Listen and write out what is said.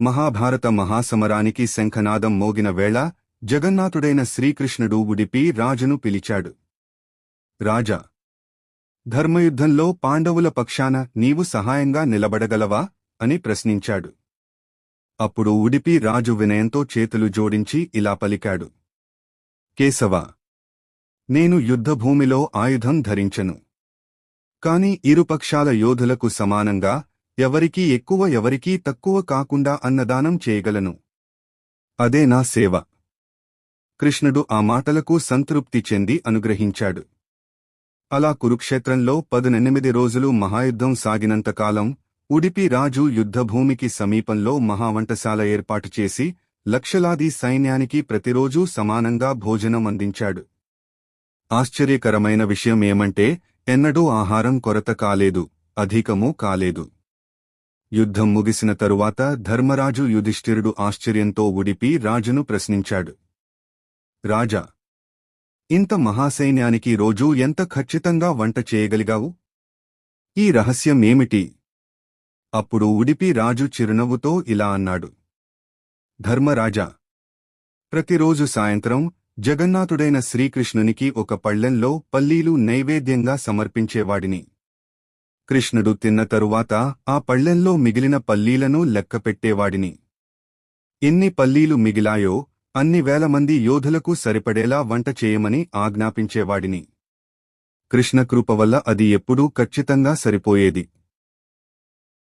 మహాభారత మహాసమరానికి శంఖనాదం మోగిన వేళ జగన్నాథుడైన శ్రీకృష్ణుడు ఉడిపి రాజును పిలిచాడు. రాజా ధర్మయుద్ధంలో పాండవుల పక్షాన నీవు సహాయంగా నిలబడగలవా అని ప్రశ్నించాడు. అప్పుడు ఉడిపి రాజు వినయంతో చేతులు జోడించి ఇలా పలికాడు. కేశవ నేను యుద్ధభూమిలో ఆయుధం ధరించను. కాని ఇరుపక్షాల యోధులకు సమానంగా ఎవరికీ ఎక్కువ ఎవరికీ తక్కువ కాకుండా అన్నదానం చేయగలను. అదే నా సేవ. కృష్ణుడు ఆ మాటలకు సంతృప్తి చెంది అనుగ్రహించాడు. అలా కురుక్షేత్రంలో పదునెనిమిది రోజులు మహాయుద్ధం సాగినంతకాలం ఉడిపి రాజు యుద్ధభూమికి సమీపంలో మహావంటశాల ఏర్పాటు చేసి లక్షలాది సైన్యానికి ప్రతిరోజూ సమానంగా భోజనం అందించాడు. ఆశ్చర్యకరమైన విషయమేమంటే ఎన్నడూ ఆహారం కొరత కాలేదు అధికమూ కాలేదు. యుద్ధం ముగిసిన తరువాత ధర్మరాజు యుధిష్ఠిరుడు ఆశ్చర్యంతో ఉడిపి రాజును ప్రశ్నించాడు. రాజా ఇంత మహాసైన్యానికి రోజూ ఎంత ఖచ్చితంగా వంట చేయగలిగావు? ఈ రహస్యం ఏమిటి అప్పుడు ఉడిపి రాజు చిరునవ్వుతో ఇలా అన్నాడు. ధర్మరాజా ప్రతిరోజు సాయంత్రం జగన్నాథుడైన శ్రీకృష్ణునికి ఒక పళ్ళెంలో పల్లీలు నైవేద్యంగా సమర్పించేవాడిని. కృష్ణుడు తిన్న తరువాత ఆ పళ్ళెంలో మిగిలిన పల్లీలను లెక్కపెట్టేవాడిని ఎన్ని పల్లీలు మిగిలాయో అన్ని వేల మంది యోధులకు సరిపడేలా వంట చేయమని ఆజ్ఞాపించేవాడిని. కృష్ణకృప వల్ల అది ఎప్పుడూ ఖచ్చితంగా సరిపోయేది.